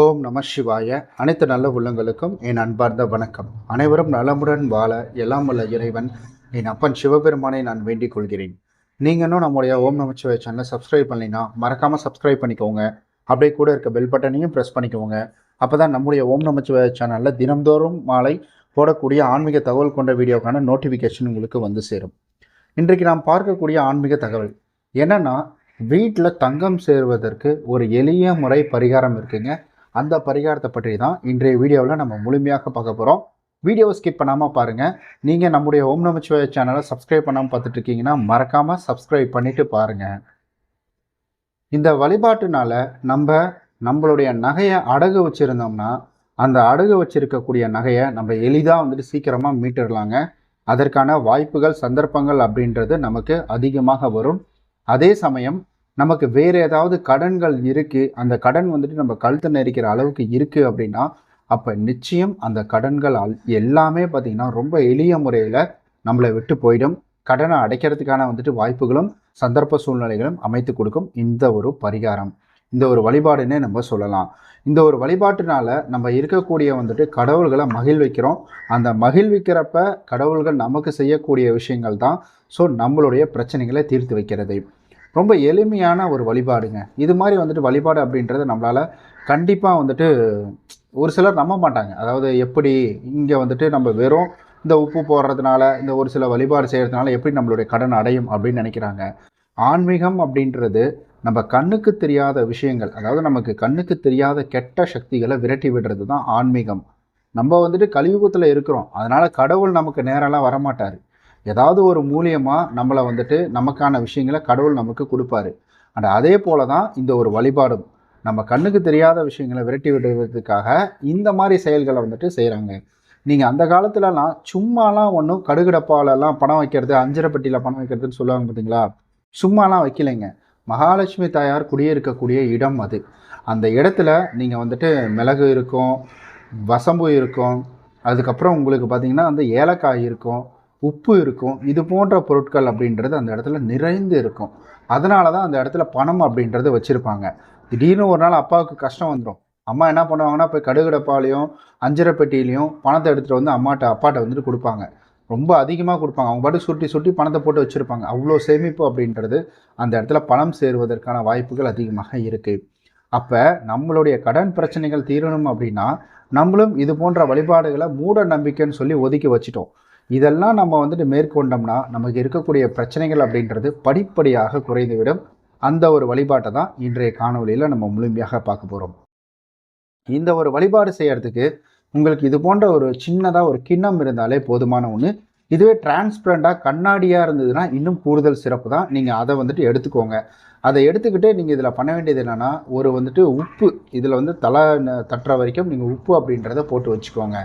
ஓம் நம சிவாய. அனைத்து நல்ல உள்ளங்களுக்கும் என் அன்பார்ந்த வணக்கம். அனைவரும் நலமுடன் வாழ எல்லாம் உள்ள இறைவன் என் அப்பன் சிவபெருமானை நான் வேண்டிக் கொள்கிறேன். நீங்கள் இன்னும் நம்முடைய ஓம் நமச்சிவாய சேனலை சப்ஸ்கிரைப் பண்ணலைன்னா மறக்காமல் சப்ஸ்கிரைப் பண்ணிக்கோங்க. அப்படியே கூட இருக்க பெல் பட்டனையும் ப்ரெஸ் பண்ணிக்கோங்க. அப்போ தான் நம்முடைய ஓம் நமச்சிவாய சேனலில் தினம்தோறும் மாலை போடக்கூடிய ஆன்மீக தகவல் கொண்ட வீடியோக்கான நோட்டிஃபிகேஷன் உங்களுக்கு வந்து சேரும். இன்றைக்கு நாம் பார்க்கக்கூடிய ஆன்மீக தகவல் என்னென்னா வீட்டில் தங்கம் சேருவதற்கு ஒரு எளிய முறை பரிகாரம் இருக்குங்க. அந்த பரிகாரத்தை பற்றி தான் இன்றைய வீடியோவில் நம்ம முழுமையாக பார்க்க போகிறோம் வீடியோவை ஸ்கிப் பண்ணாமல் பாருங்கள் நீங்கள் நம்முடைய ஓம் நமச்சிவாய சேனலை சப்ஸ்கிரைப் பண்ணாமல் பார்த்துட்டு இருக்கீங்கன்னா மறக்காமல் சப்ஸ்கிரைப் பண்ணிவிட்டு பாருங்கள் இந்த வழிபாட்டுனால நம்ம நம்மளுடைய நகையை அடகு வச்சுருந்தோம்னா அந்த அடகு வச்சுருக்கக்கூடிய நகையை நம்ம எளிதாக வந்துட்டு சீக்கிரமாக மீட்டுடலாங்க அதற்கான வாய்ப்புகள் சந்தர்ப்பங்கள் அப்படின்றது நமக்கு அதிகமாக வரும். அதே சமயம் நமக்கு வேறு ஏதாவது கடன்கள் இருக்குது அந்த கடன் வந்துட்டு நம்ம கழுத்தை நெரிக்கிற அளவுக்கு இருக்குது அப்படின்னா அப்போ நிச்சயம் அந்த கடன்கள் எல்லாமே பார்த்திங்கன்னா ரொம்ப எளிய முறையில் நம்மளை விட்டு போயிடும். கடனை அடைக்கிறதுக்கான வந்துட்டு வாய்ப்புகளும் சந்தர்ப்ப சூழ்நிலைகளும் அமைத்து கொடுக்கும் இந்த ஒரு பரிகாரம். இந்த ஒரு வழிபாடுன்னே நம்ம சொல்லலாம். இந்த ஒரு வழிபாட்டினால நம்ம இருக்கக்கூடிய வந்துட்டு கடவுள்களை மகிழ்விக்கிறோம். அந்த மகிழ்விக்கிறப்ப கடவுள்கள் நமக்கு செய்யக்கூடிய விஷயங்கள் தான். ஸோ நம்மளுடைய பிரச்சனைகளை தீர்த்து வைக்கிறது. ரொம்ப எளிமையான ஒரு வழிபாடுங்க. இது மாதிரி வந்துட்டு வழிபாடு அப்படின்றது நம்மளால் கண்டிப்பாக வந்துட்டு ஒரு சிலர் நம்ப மாட்டாங்க. அதாவது எப்படி இங்கே வந்துட்டு நம்ம வெறும் இந்த உப்பு போடுறதுனால இந்த ஒரு சில வழிபாடு செய்கிறதுனால எப்படி நம்மளுடைய கடன் அடையும் அப்படின்னு நினைக்கிறாங்க. ஆன்மீகம் அப்படின்றது நம்ம கண்ணுக்கு தெரியாத விஷயங்கள் அதாவது நமக்கு கண்ணுக்கு தெரியாத கெட்ட சக்திகளை விரட்டி விடுறது தான் ஆன்மீகம். நம்ம வந்துட்டு கலியுகத்தில் இருக்கிறோம். அதனால் கடவுள் நமக்கு நேரெல்லாம் வரமாட்டார். ஏதாவது ஒரு மூலியமாக நம்மளை வந்துட்டு நமக்கான விஷயங்களை கடவுள் நமக்கு கொடுப்பாரு. அண்ட் அதே போல தான் இந்த ஒரு வழிபாடும். நம்ம கண்ணுக்கு தெரியாத விஷயங்களை விரட்டி விடுவதற்காக இந்த மாதிரி செயல்களை வந்துட்டு செய்கிறாங்க நீங்கள் அந்த காலத்துலலாம் சும்மாலாம் ஒன்றும் கடுகடப்பாலெல்லாம் பணம் வைக்கிறது அஞ்சரைப்பட்டியில் பணம் வைக்கிறதுன்னு சொல்லுவாங்க பார்த்தீங்களா சும்மாலாம் வைக்கலைங்க. மகாலட்சுமி தாயார் குடியிருக்கக்கூடிய இடம் அது. அந்த இடத்துல நீங்கள் வந்துட்டு மிளகு இருக்கும் வசம்பு இருக்கும் அதுக்கப்புறம் உங்களுக்கு பார்த்தீங்கன்னா வந்து ஏலக்காய் இருக்கும் உப்பு இருக்கும். இது போன்ற பொருட்கள் அப்படின்றது அந்த இடத்துல நிறைந்து இருக்கும். அதனால தான் அந்த இடத்துல பணம் அப்படின்றது வச்சுருப்பாங்க. திடீர்னு ஒரு நாள் அப்பாவுக்கு கஷ்டம் வந்துடும் அம்மா என்ன பண்ணுவாங்கன்னா போய் கடுகடப்பாலையும் அஞ்சரை பெட்டியிலையும் பணத்தை எடுத்துகிட்டு வந்து அம்மாட்ட அப்பாட்ட வந்துட்டு கொடுப்பாங்க. ரொம்ப அதிகமாக கொடுப்பாங்க. அவங்க பாட்டு சுட்டி சுட்டி பணத்தை போட்டு வச்சுருப்பாங்க. அவ்வளோ சேமிப்பு அப்படின்றது அந்த இடத்துல பணம் சேருவதற்கான வாய்ப்புகள் அதிகமாக இருக்குது அப்போ நம்மளுடைய கடன் பிரச்சனைகள் தீரணும் அப்படின்னா நம்மளும் இது போன்ற வழிபாடுகளை மூட நம்பிக்கைன்னு சொல்லி ஒதுக்கி வச்சிட்டோம். இதெல்லாம் நம்ம வந்துட்டு மேற்கொண்டோம்னா நமக்கு இருக்கக்கூடிய பிரச்சனைகள் அப்படின்றது படிப்படியாக குறைந்துவிடும். அந்த ஒரு வழிபாட்டை தான் இன்றைய காணொளியில் நம்ம முழுமையாக பார்க்க போகிறோம் இந்த ஒரு வழிபாடு செய்யறதுக்கு உங்களுக்கு இது போன்ற ஒரு சின்னதாக ஒரு கிண்ணம் இருந்தாலே போதுமான ஒன்று இதுவே டிரான்ஸ்பரண்டாக கண்ணாடியாக இருந்ததுன்னா இன்னும் கூடுதல் சிறப்பு தான். நீங்கள் அதை வந்துட்டு எடுத்துக்கோங்க. அதை எடுத்துக்கிட்டு நீங்கள் இதில் பண்ண வேண்டியது என்னென்னா ஒரு வந்துட்டு உப்பு இதில் வந்து தலை ந- தட்டுற வரைக்கும் நீங்கள் உப்பு அப்படின்றத போட்டு வச்சுக்கோங்க.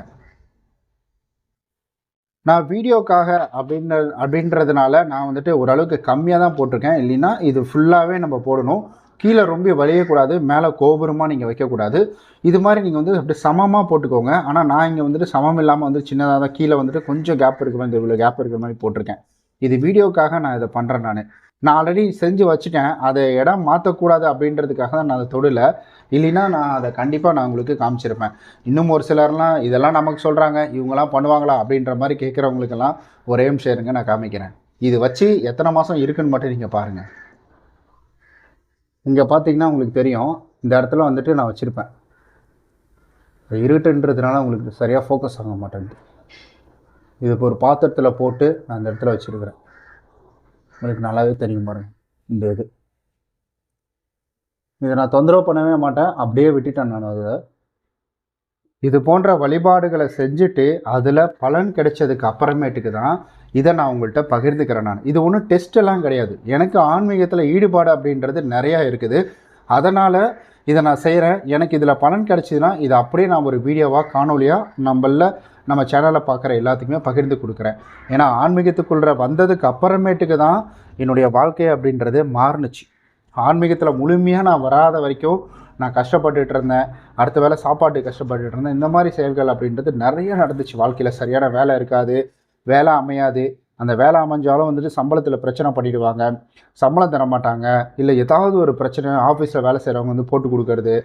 நான் வீடியோக்காக அப்படின்ற அப்படின்றதுனால நான் வந்துட்டு ஓரளவுக்கு கம்மியாக தான் போட்டிருக்கேன். இல்லைன்னா இது ஃபுல்லாகவே நம்ம போடணும். கீழே ரொம்ப வளையக்கூடாது மேலே கோபுரமாக நீங்கள் வைக்கக்கூடாது இது மாதிரி நீங்கள் வந்து அப்படியே சமமாக போட்டுக்கோங்க. ஆனால் நான் இங்கே வந்துட்டு சமம் இல்லாமல் வந்து சின்னதாக தான் கீழே வந்துட்டு கொஞ்சம் கேப் இருக்கிற மாதிரி இவ்வளோ கேப் இருக்கிற மாதிரி போட்டிருக்கேன். இது வீடியோக்காக நான் இதை பண்ணுறேன் நான். நான் ஆல்ரெடி செஞ்சு வச்சுட்டேன். அதை இடம் மாற்றக்கூடாது அப்படின்றதுக்காக தான் நான் அதை தொடல. இல்லைன்னா நான் அதை கண்டிப்பாக நான் உங்களுக்கு காமிச்சிருப்பேன். இன்னும் ஒரு சிலர்லாம் இதெல்லாம் நமக்கு சொல்கிறாங்க இவங்கெல்லாம் பண்ணுவாங்களா அப்படின்ற மாதிரி கேட்குறவங்களுக்கெல்லாம் ஒரே நிமிஷம் இருங்க நான் காமிக்கிறேன். இது வச்சு எத்தனை மாதம் இருக்குன்னு மட்டும் நீங்கள் பாருங்கள் இங்கே பார்த்தீங்கன்னா உங்களுக்கு தெரியும் இந்த இடத்துல வந்துட்டு நான் வச்சுருப்பேன். இருட்டுன்றதுனால உங்களுக்கு சரியாக ஃபோக்கஸ் ஆக மாட்டேங்குது. இது இப்போ ஒரு பாத்திரத்தில் போட்டு நான் இந்த இடத்துல வச்சுருக்கிறேன். உங்களுக்கு நல்லாவே தெரியும் பாருங்க இந்த இது. இதை நான் தொந்தரவு பண்ணவே மாட்டேன் அப்படியே விட்டுட்டேன் நான் அதை. இது போன்ற வழிபாடுகளை செஞ்சுட்டு அதில் பலன் கிடைச்சதுக்கு அப்புறமேட்டுக்கு தான் இதை நான் உங்கள்கிட்ட பகிர்ந்துக்கிறேன் நான். இது ஒன்றும் டெஸ்ட்டெல்லாம் கிடையாது. எனக்கு ஆன்மீகத்தில் ஈடுபாடு அப்படின்றது நிறையா இருக்குது. அதனால் இதை நான் செய்கிறேன் எனக்கு இதில் பலன் கிடைச்சிதுன்னா இதை அப்படியே நான் ஒரு வீடியோவாக காணொலியாக நம்மள நம்ம சேனலில் பார்க்குற எல்லாத்துக்குமே பகிர்ந்து கொடுக்குறேன். ஏன்னா ஆன்மீகத்துக்குள்ள வந்ததுக்கு அப்புறமேட்டுக்கு தான் என்னுடைய வாழ்க்கை அப்படின்றது மாறுனுச்சு. ஆன்மீகத்தில் முழுமையாக நான் வராத வரைக்கும் நான் கஷ்டப்பட்டுட்டு இருந்தேன். அடுத்த வேளை சாப்பாடு கஷ்டப்பட்டுட்டு இருந்தேன். இந்த மாதிரி செயல்கள் அப்படின்றது நிறைய நடந்துச்சு. வாழ்க்கையில் சரியான வேலை இருக்காது வேலை அமையாது. அந்த வேலை அமைஞ்சாலும் வந்துட்டு சம்பளத்தில் பிரச்சனை பண்ணிடுவாங்க. சம்பளம் தர மாட்டாங்க இல்லை ஏதாவது ஒரு பிரச்சனை ஆஃபீஸில் வேலை செய்கிறவங்க வந்து போட்டு கொடுக்கறது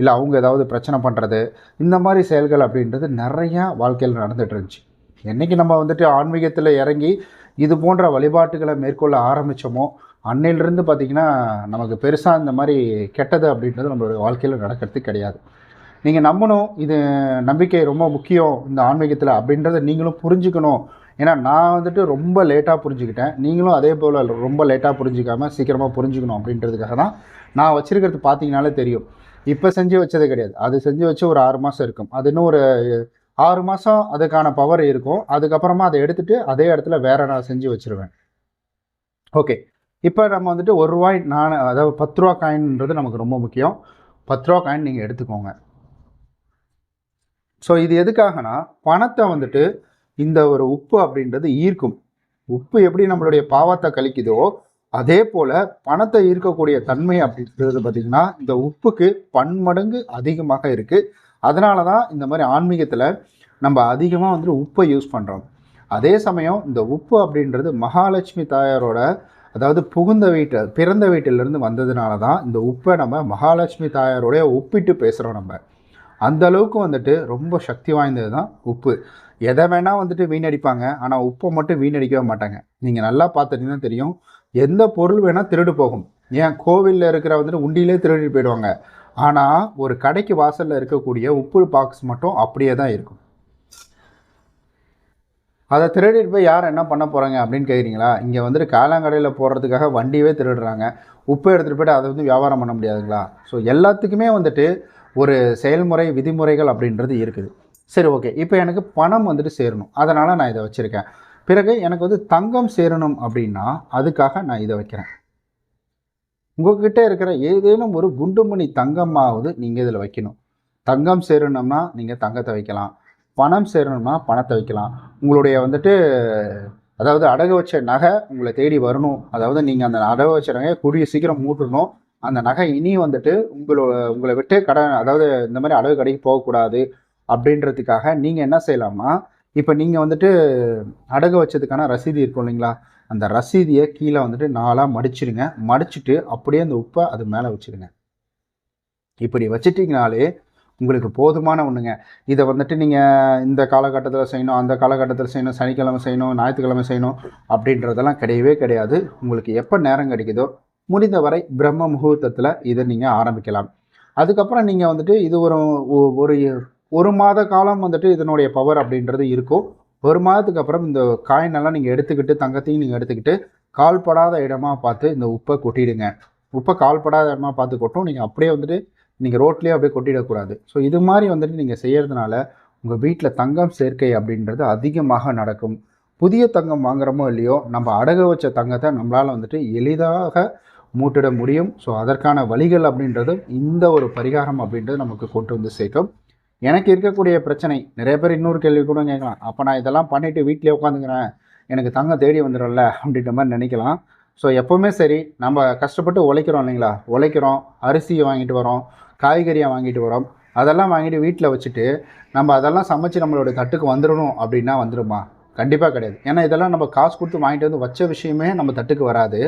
இல்லை அவங்க ஏதாவது பிரச்சனை பண்ணுறது இந்த மாதிரி செயல்கள் அப்படின்றது நிறையா வாழ்க்கையில் நடந்துகிட்டு இருந்துச்சு. என்றைக்கு நம்ம வந்துட்டு ஆன்மீகத்தில் இறங்கி இது போன்ற வழிபாட்டுகளை மேற்கொள்ள ஆரம்பித்தோமோ அன்னையிலிருந்து பார்த்திங்கன்னா நமக்கு பெருசாக இந்த மாதிரி கெட்டது அப்படின்றது நம்மளுடைய வாழ்க்கையில் நடக்கிறது கிடையாது. நீங்கள் நம்பணும் இது நம்பிக்கை ரொம்ப முக்கியம் இந்த ஆன்மீகத்தில் அப்படின்றத நீங்களும் புரிஞ்சுக்கணும் ஏன்னா நான் வந்துட்டு ரொம்ப லேட்டாக புரிஞ்சுக்கிட்டேன். நீங்களும் அதே போல் ரொம்ப லேட்டாக புரிஞ்சிக்காமல் சீக்கிரமாக புரிஞ்சுக்கணும் அப்படின்றதுக்காக தான் நான் வச்சுருக்கிறது பார்த்தீங்கனாலே தெரியும். இப்போ செஞ்சு வச்சது கிடையாது. அது செஞ்சு வச்சு ஒரு ஆறு மாதம் இருக்கும். அது இன்னும் ஒரு ஆறு மாதம் அதுக்கான பவர் இருக்கும். அதுக்கப்புறமா அதை எடுத்துகிட்டு அதே இடத்துல வேறு நான் செஞ்சு வச்சுருவேன். ஓகே இப்போ நம்ம வந்துட்டு ஒரு ரூபாய் நான் அதாவது பத்து ரூபா காயின்ன்றது நமக்கு ரொம்ப முக்கியம். பத்து ரூபா காயின் நீங்கள் எடுத்துக்கோங்க. ஸோ இது எதுக்காகனா பணத்தை வந்துட்டு இந்த ஒரு உப்பு அப்படின்றது ஈர்க்கும். உப்பு எப்படி நம்மளுடைய பாவத்தை கழிக்குதோ அதே போல் பணத்தை ஈர்க்கக்கூடிய தன்மை அப்படின்றது பார்த்திங்கன்னா இந்த உப்புக்கு பன்மடங்கு அதிகமாக இருக்குது அதனால தான் இந்த மாதிரி ஆன்மீகத்தில் நம்ம அதிகமாக வந்துட்டு உப்பை யூஸ் பண்ணுறோம் அதே சமயம் இந்த உப்பு அப்படின்றது மகாலட்சுமி தாயாரோட அதாவது புகுந்த வீட்டு பிறந்த வீட்டிலேருந்து வந்ததுனால தான் இந்த உப்பை நம்ம மகாலட்சுமி தாயாரோடைய ஒப்பிட்டு பேசுகிறோம் நம்ம. அந்த அளவுக்கு வந்துட்டு ரொம்ப சக்தி வாய்ந்தது தான் உப்பு. எதை வேணால் வந்துட்டு வீணடிப்பாங்க. ஆனால் உப்பை மட்டும் வீணடிக்கவே மாட்டாங்க. நீங்கள் நல்லா பார்த்துட்டீங்கன்னா தெரியும். எந்த பொருள் வேணால் திருடு போகும். ஏன்? கோவிலில் இருக்கிற வந்துட்டு உண்டியிலே திருடிட்டு போயிடுவாங்க. ஆனால் ஒரு கடைக்கு வாசலில் இருக்கக்கூடிய உப்பு பாக்ஸ் மட்டும் அப்படியே தான் இருக்கும். அதை திருடிட்டு போய் யார் என்ன பண்ண போகிறாங்க அப்படின்னு கேட்குறீங்களா இங்கே வந்துட்டு காலாங்கடையில் போடுறதுக்காக வண்டியவே திருடுறாங்க. உப்பு எடுத்துகிட்டு போய்ட்டு அதை வந்து வியாபாரம் பண்ண முடியாதுங்களா? ஸோ எல்லாத்துக்குமே வந்துட்டு ஒரு செயல்முறை விதிமுறைகள் அப்படின்றது இருக்குது. சரி ஓகே. இப்போ எனக்கு பணம் வந்துட்டு சேரணும். அதனால் நான் இதை வச்சுருக்கேன். பிறகு எனக்கு வந்து தங்கம் சேரணும் அப்படின்னா அதுக்காக நான் இதை வைக்கிறேன். உங்ககிட்ட இருக்கிற ஏதேனும் ஒரு குண்டுமணி தங்கமாவது நீங்கள் இதில் வைக்கணும். தங்கம் சேரணும்னா நீங்கள் தங்கத்தை வைக்கலாம். பணம் சேரணும்னா பணத்தை வைக்கலாம். உங்களுடைய வந்துட்டு அதாவது அடகு வச்ச நகை உங்களை தேடி வரணும். அதாவது நீங்கள் அந்த அடகு வச்ச நகையை கூடிய சீக்கிரம் மூட்டணும் அந்த நகை இனி வந்துட்டு உங்களோட உங்களை விட்டு கடன் அதாவது இந்த மாதிரி அடகு கடைக்கு போகக்கூடாது அப்படின்றதுக்காக நீங்கள் என்ன செய்யலாமா இப்போ நீங்கள் வந்துட்டு அடகு வச்சதுக்கான ரசீது இருக்கும் இல்லைங்களா? அந்த ரசீதியை கீழே வந்துட்டு நாலாக மடிச்சிடுங்க. மடிச்சுட்டு அப்படியே அந்த உப்பை அது மேலே வச்சுருங்க இப்படி வச்சிட்டிங்கனாலே உங்களுக்கு போதுமான ஒன்றுங்க இதை வந்துட்டு நீங்கள் இந்த காலகட்டத்தில் செய்யணும் அந்த காலகட்டத்தில் செய்யணும் சனிக்கிழமை செய்யணும் ஞாயிற்றுக்கிழமை செய்யணும் அப்படின்றதெல்லாம் கிடையவே கிடையாது. உங்களுக்கு எப்போ நேரம் கிடைக்குதோ முடிந்தவரை பிரம்ம முகூர்த்தத்தில் இதை நீங்கள் ஆரம்பிக்கலாம். அதுக்கப்புறம் நீங்கள் வந்துட்டு இது ஒரு ஒரு ஒரு மாத காலம் வந்துட்டு இதனுடைய பவர் அப்படின்றது இருக்கும். ஒரு மாதத்துக்கு அப்புறம் இந்த காயினெல்லாம் நீங்கள் எடுத்துக்கிட்டு தங்கத்தையும் நீங்கள் எடுத்துக்கிட்டு கால்படாத இடமா பார்த்து இந்த உப்பை கொட்டிடுங்க. உப்பை கால்படாத இடமா பார்த்து கொட்டும். நீங்கள் அப்படியே வந்துட்டு நீங்கள் ரோட்லேயே அப்படியே கொட்டிடக்கூடாது. ஸோ இது மாதிரி வந்துட்டு நீங்கள் செய்கிறதுனால உங்கள் வீட்டில் தங்கம் சேர்க்கை அப்படின்றது அதிகமாக நடக்கும். புதிய தங்கம் வாங்குகிறோமோ இல்லையோ நம்ம அடகு வச்ச தங்கத்தை நம்மளால் வந்துட்டு எளிதாக மூட்டிட முடியும். ஸோ அதற்கான வழிகள் அப்படின்றது இந்த ஒரு பரிகாரம் அப்படின்றது நமக்கு கொண்டு வந்து சேர்க்கும். எனக்கு இருக்கக்கூடிய பிரச்சனை நிறைய பேர் இன்னொரு கேள்வி கூட கேட்கலாம். அப்போ நான் இதெல்லாம் பண்ணிவிட்டு வீட்டிலே உட்காந்துக்கிறேன். எனக்கு தங்கம் தேடி வந்துடும்ல அப்படின்ற மாதிரி நினைக்கலாம். ஸோ எப்போவுமே சரி நம்ம கஷ்டப்பட்டு உழைக்கிறோம் இல்லைங்களா? உழைக்கிறோம் அரிசியை வாங்கிட்டு வரோம் காய்கறியை வாங்கிட்டு வரோம். அதெல்லாம் வாங்கிட்டு வீட்டில் வச்சுட்டு நம்ம அதெல்லாம் சமைச்சு நம்மளோட தட்டுக்கு வந்துடணும் அப்படின்னா வந்துடுமா கண்டிப்பாக கிடையாது. ஏன்னா இதெல்லாம் நம்ம காசு கொடுத்து வாங்கிட்டு வந்து வச்ச விஷயமே நம்ம தட்டுக்கு வராது.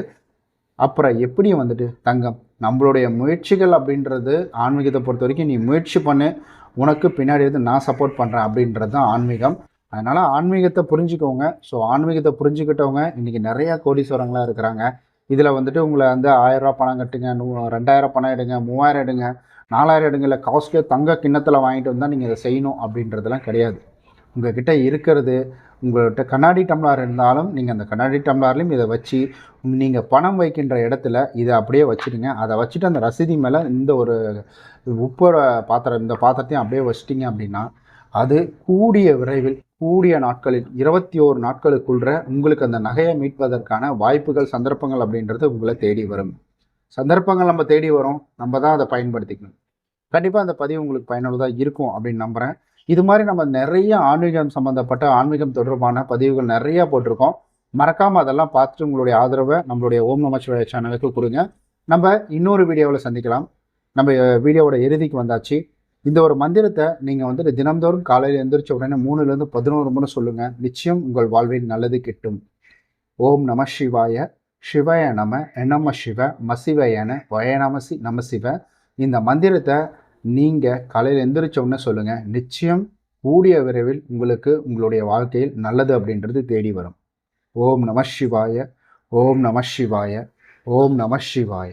அப்புறம் எப்படி வந்துட்டு தங்கம்? நம்மளுடைய முயற்சிகள் அப்படின்றது ஆன்மீகத்தை பொறுத்த வரைக்கும் நீ முயற்சி பண்ணு உனக்கு பின்னாடி இருந்து நான் சப்போர்ட் பண்ணுறேன் அப்படின்றது தான் ஆன்மீகம். அதனால் ஆன்மீகத்தை புரிஞ்சுக்கோங்க. ஸோ ஆன்மீகத்தை புரிஞ்சுக்கிட்டவங்க இன்றைக்கி நிறையா கோடீஸ்வரங்களாக இருக்கிறாங்க. இதில் வந்துட்டு உங்களை வந்து ஆயிரரூவா பணம் கட்டுங்க நூ ரெண்டாயிரம் பணம் எடுங்க மூவாயிரம் எடுங்க நாலாயிரம் எடுங்க இல்லை காஸ்ட்லியாக தங்க கிண்ணத்தில் வாங்கிட்டு வந்தால் நீங்கள் இதை செய்யணும் அப்படின்றதெல்லாம் கிடையாது. உங்கள்கிட்ட இருக்கிறது உங்கள்கிட்ட கண்ணாடி டம்ளார் இருந்தாலும் நீங்கள் அந்த கண்ணாடி டம்ளார்லையும் இதை வச்சு நீங்கள் பணம் வைக்கின்ற இடத்துல இதை அப்படியே வச்சுடுங்க. அதை வச்சுட்டு அந்த ரசீதி மேலே இந்த ஒரு உப்போட பாத்திரம் இந்த பாத்திரத்தையும் அப்படியே வச்சிட்டிங்க அப்படின்னா அது கூடிய விரைவில் கூடிய நாட்களில் இருபத்தி ஓரு நாட்களுக்குள்ள உங்களுக்கு அந்த நகையை மீட்பதற்கான வாய்ப்புகள் சந்தர்ப்பங்கள் அப்படின்றது உங்களை தேடி வரும். சந்தர்ப்பங்கள் நம்ம தேடி வரும். நம்ம தான் அதை பயன்படுத்திக்கணும். கண்டிப்பாக அந்த பதிவு உங்களுக்கு பயனுள்ளதாக இருக்கும் அப்படின்னு நம்புகிறேன் இது மாதிரி நம்ம நிறைய ஆன்மீகம் சம்மந்தப்பட்ட ஆன்மீகம் தொடர்பான பதிவுகள் நிறைய போட்டிருக்கோம். மறக்காமல் அதெல்லாம் பார்த்துட்டு உங்களுடைய ஆதரவை நம்மளுடைய ஓம் நமச்சிவாய சேனலுக்கு கொடுங்க. நம்ம இன்னொரு வீடியோவில் சந்திக்கலாம். நம்ம வீடியோவோட இறுதிக்கு வந்தாச்சு. இந்த ஒரு மந்திரத்தை நீங்கள் வந்துட்டு தினந்தோறும் காலையில் எழுந்திரிச்ச உடனே மூணுலேருந்து பதினோரு முறை சொல்லுங்கள் நிச்சயம் உங்கள் வாழ்வில் நல்லது கிட்டும். ஓம் நம சிவாய சிவய நம எனம சிவ மசிவயன வயநமசி நம சிவ. இந்த மந்திரத்தை நீங்கள் காலையில் எந்திரிச்சோன்னே சொல்லுங்கள் நிச்சயம் கூடிய விரைவில் உங்களுக்கு உங்களுடைய வாழ்க்கையில் நல்லது அப்படின்றது தேடி வரும். ஓம் நம சிவாய ஓம் நம சிவாய ஓம் நம சிவாய.